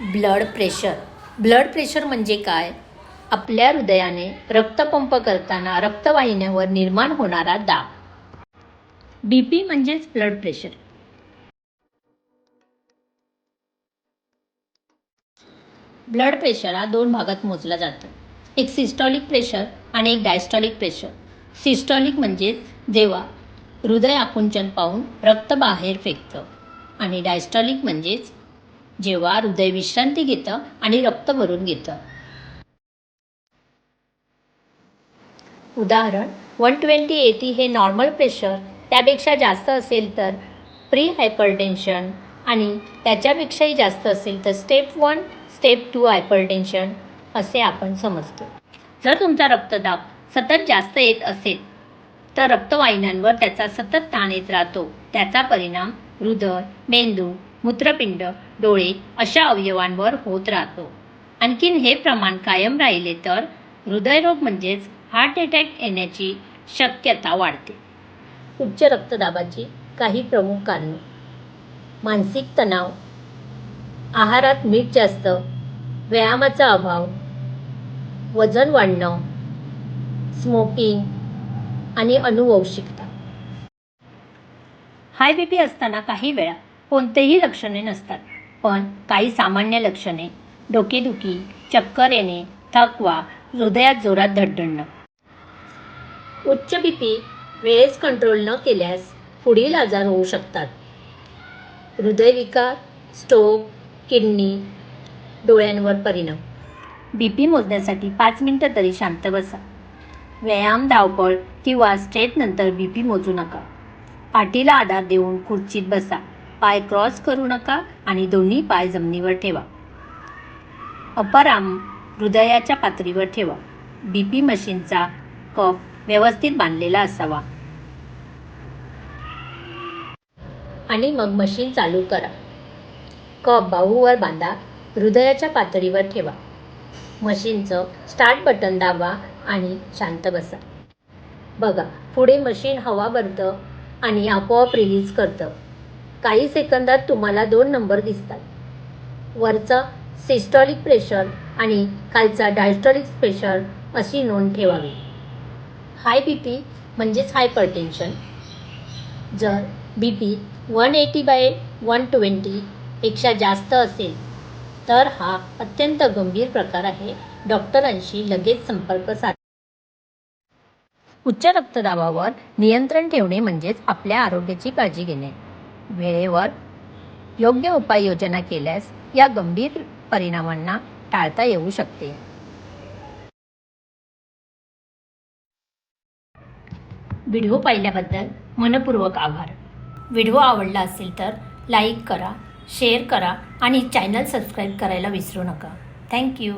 Blood pressure. Blood pressure म्हणजे काय? आपल्या हृदयाने रक्तपंप करताना रक्तवाहिन्यावर निर्माण होणारा दाब. बी पी म्हणजेच ब्लड प्रेशर ब्लड प्रेशर हा दोन भागात मोजला जातो. एक सिस्टॉलिक प्रेशर आणि एक डायस्टॉलिक प्रेशर सिस्टॉलिक म्हणजेच जेव्हा हृदय आकुंचन पाहून रक्त बाहेर फेकतं आणि डायस्टॉलिक म्हणजेच जेव्हा हृदय विश्रांती घेतं आणि रक्त भरून घेतं. उदाहरण वन ट्वेंटी एटी हे नॉर्मल प्रेशर त्यापेक्षा जास्त असेल तर प्री हायपरटेन्शन आणि त्याच्यापेक्षाही जास्त असेल तर step one step two hypertension असे आपण समजतो. जर तुमचा रक्तदाब सतत जास्त येत असेल तर रक्तवाहिन्यांवर त्याचा सतत ताण येत राहतो. त्याचा परिणाम हृदय मेंदू मूत्रपिंड डोळे अशा अवयवांवर होत राहतो. आणखीन हे प्रमाण कायम राहिले तर हृदयरोग म्हणजेच हार्ट अटॅक येण्याची शक्यता वाढते. उच्च रक्तदाबाची काही प्रमुख कारणे. मानसिक तणाव. आहारात मीठ जास्त व्यायामाचा अभाव वजन वाढणं स्मोकिंग आणि अनुवंशिकता हाय बी पी असताना काही वेळा कोणतेही लक्षणे नसतात. पण काही सामान्य लक्षणे डोकेदुखी चक्कर येणे थकवा हृदयात जोरात धडधडणं. उच्च भीती वेळेस कंट्रोल न केल्यास पुढील आजार होऊ शकतात. हृदयविकार स्ट्रोक किडनी डोळ्यांवर परिणाम. बी पी मोजण्यासाठी पाच मिनटं तरी शांत बसा. व्यायाम धावपळ किंवा स्ट्रेटनंतर बी पी मोजू नका. पाठीला आधार देऊन खुर्चीत बसा. पाय क्रॉस करू नका आणि दोन्ही पाय जमिनीवर ठेवा. अपराम हृदयाच्या पातळीवर ठेवा. बी पी मशीनचा कप व्यवस्थित बांधलेला असावा. आणि मग मशीन चालू करा. कप बाहूवर बांधा हृदयाच्या पातळीवर ठेवा. मशीनचं स्टार्ट बटन दाबा आणि शांत बसा. बघा पुढे मशीन हवा भरतं आणि आपोआप रिलीज करतं. काही सेकंदात तुम्हाला दोन नंबर दिसतात. वरचा सिस्टॉलिक प्रेशर आणि खालचा डायस्टॉलिक प्रेशर अशी नोंद ठेवावी. हाय बी पी म्हणजेच हायपरटेन्शन जर B P one eighty by one ट्वेंटीपेक्षा जास्त असेल तर हा अत्यंत गंभीर प्रकार आहे. डॉक्टरांशी लगेच संपर्क साध. उच्च रक्तदाबावर नियंत्रण ठेवणे म्हणजेच आपल्या आरोग्याची काळजी घेणे. वेळेवर योग्य उपाययोजना केल्यास या गंभीर परिणामांना टाळता येऊ शकते. व्हिडिओ पाहिल्याबद्दल मनपूर्वक आभार. व्हिडिओ आवडला असेल तर लाईक करा शेअर करा आणि चॅनल सबस्क्राईब करायला विसरू नका. थँक्यू